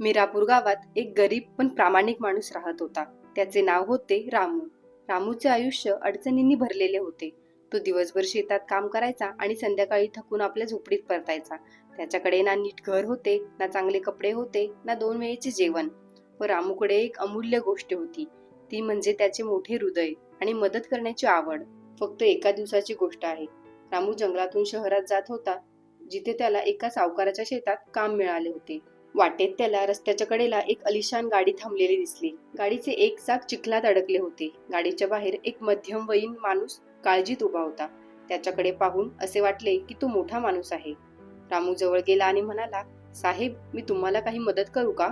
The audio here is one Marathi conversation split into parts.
मिरापूर गावात एक गरीब पण प्रामाणिक माणूस राहत होता. त्याचे नाव होते रामू. रामूचे आयुष्य अडचणींनी भरलेले होते. तो दिवसभर शेतात काम करायचा आणि संध्याकाळी थकून आपल्या झोपडीत परतायचा. त्याच्याकडे ना नीट घर होते ना चांगले कपडे होते ना दोन वेळेचे जेवण. व रामूकडे एक अमूल्य गोष्ट होती. ती म्हणजे त्याचे मोठे हृदय आणि मदत करण्याची आवड. फक्त एका दिवसाची गोष्ट आहे. रामू जंगलातून शहरात जात होता जिथे त्याला एका सावकाराच्या शेतात काम मिळाले होते. वाटेत त्याला रस्त्याच्या कडेला एक अलिशान गाडी थांबलेली दिसली. गाडीचे एक चाक चिखलात अडकले होते. गाडीच्या बाहेर एक मध्यमवयीन माणूस काळजीत उभा होता. त्याच्याकडे पाहून असे वाटले की तो मोठा माणूस आहे. रामू जवळ गेला आणि म्हणाला साहेब मी तुम्हाला काही मदत करू का?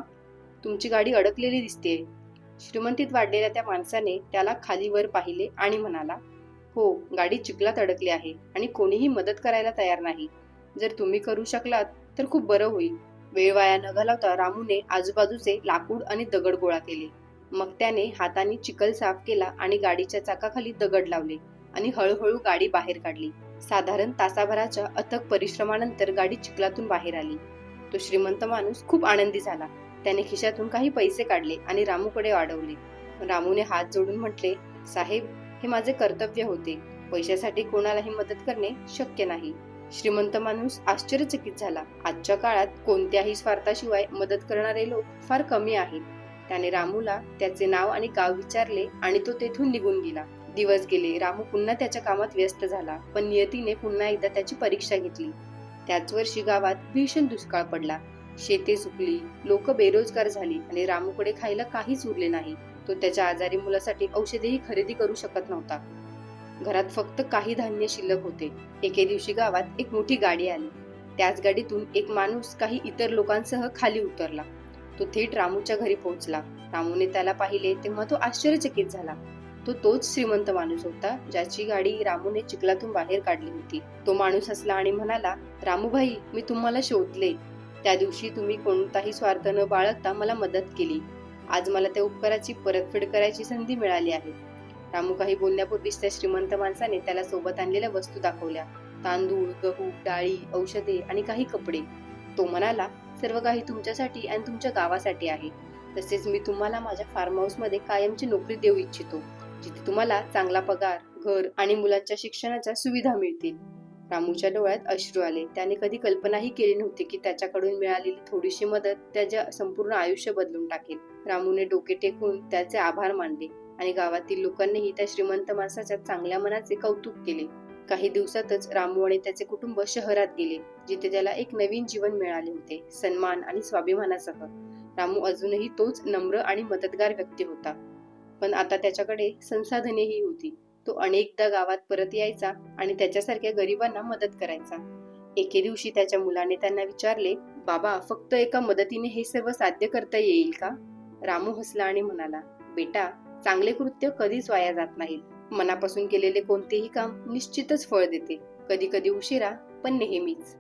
तुमची गाडी अडकलेली दिसते श्रीमंतीत वाढलेल्या त्या माणसाने त्याला खालीवर पाहिले आणि म्हणाला हो गाडी चिखलात अडकली आहे आणि कोणीही मदत करायला तयार नाही. जर तुम्ही करू शकलात तर खूप बरं होईल. वेळ वाया न घालवता रामूने आजूबाजूचे लाकूड आणि दगड गोळा केले. मग त्याने हाताने चिखल साफ केला आणि गाडीच्या चाकाखाली दगड लावले आणि हळूहळू गाडी बाहेर काढली. साधारण तासाभराच्या अथक परिश्रमानंतर गाडी चिखलातून बाहेर आली. तो श्रीमंत माणूस खूप आनंदी झाला. त्याने खिशातून काही पैसे काढले आणि रामूकडे वाढवले. रामूने हात जोडून म्हटले साहेब हे माझे कर्तव्य होते. पैशासाठी कोणालाही मदत करणे शक्य नाही. श्रीमंत माणूस आश्चर्यचकित झाला. आजच्या काळात कोणत्याही स्वार्थाशिवाय मदत करणारे लोक फार कमी आहेत. त्याने रामूला त्याचे नाव आणि गाव विचारले आणि तो तेथून निघून गेला. दिवस गेले रामू पुन्हा त्याच्या कामात व्यस्त झाला पण नियतीने पुन्हा एकदा त्याची परीक्षा घेतली. त्याच वर्षी गावात भीषण दुष्काळ पडला. शेते सुकली लोक बेरोजगार झाली आणि रामूकडे खायला काहीच उरले नाही. तो त्याच्या आजारी मुलासाठी औषधेही खरेदी करू शकत नव्हता. घरात फक्त काही धान्य शिल्लक होते. एके दिवशी गावात एक मोठी गाडी आली. त्याच गाडीतून एक माणूस काही इतर लोकांसह खाली उतरला. तो थेट रामूच्या घरी पोहोचला. रामूने त्याला पाहिले तेव्हा तो आश्चर्यचकित झाला. तो तोच श्रीमंत माणूस होता ज्याची गाडी रामूने चिखलातून बाहेर काढली होती. तो माणूस हसला आणि म्हणाला रामूभाई मी तुम्हाला शोधले. त्या दिवशी तुम्ही कोणताही स्वार्थ न बाळगता मला मदत केली. आज मला त्या उपकाराची परतफेड करायची संधी मिळाली आहे. रामू काही बोलण्यापूर्वीच त्या श्रीमंत माणसाने त्याला सोबत आणलेल्या वस्तू दाखवल्या. तांदूळ गहू डाळी औषधे आणि काही कपडे. तो म्हणाला सर्व काही तुमच्यासाठी आणि तुमच्या गावासाठी आहे. तसेच मी तुम्हाला माझ्या फार्म हाऊसमध्ये कायमची नोकरी देऊ इच्छितो जिथे तुम्हाला चांगला पगार घर आणि मुलांच्या शिक्षणाच्या सुविधा मिळतील. रामूच्या डोळ्यात अश्रू आले. त्याने कधी कल्पनाही केली नव्हती की त्याच्याकडून मिळालेली थोडीशी मदत त्याच्या संपूर्ण आयुष्य बदलून टाकेल. रामूने डोके टेकून त्याचे आभार मानले. आणि गावातील लोकांनीही त्या श्रीमंत माणसाच्या चांगल्या मनाचे कौतुक केले. काही दिवसातच रामू आणि त्याचे कुटुंब शहरात गेले जिथे त्याला एक नवीन जीवन मिळाले होते सन्मान आणि स्वाभिमानासह. रामू अजूनही तोच नम्र आणि मदतगार व्यक्ती होता. पण आता त्याच्याकडे संसाधनेही होती. तो अनेकदा गावात परत यायचा आणि त्याच्यासारख्या गरिबांना मदत करायचा. एके दिवशी त्याच्या मुलाने त्यांना विचारले बाबा फक्त एका मदतीने हे सर्व साध्य करता येईल का? रामू हसला आणि म्हणाला बेटा चांगले कृत्य कधीच वाया जात नाहीत. मनापासून केलेले कोणतेही काम निश्चितच फळ देते. कधी कधी उशिरा पण नेहमीच.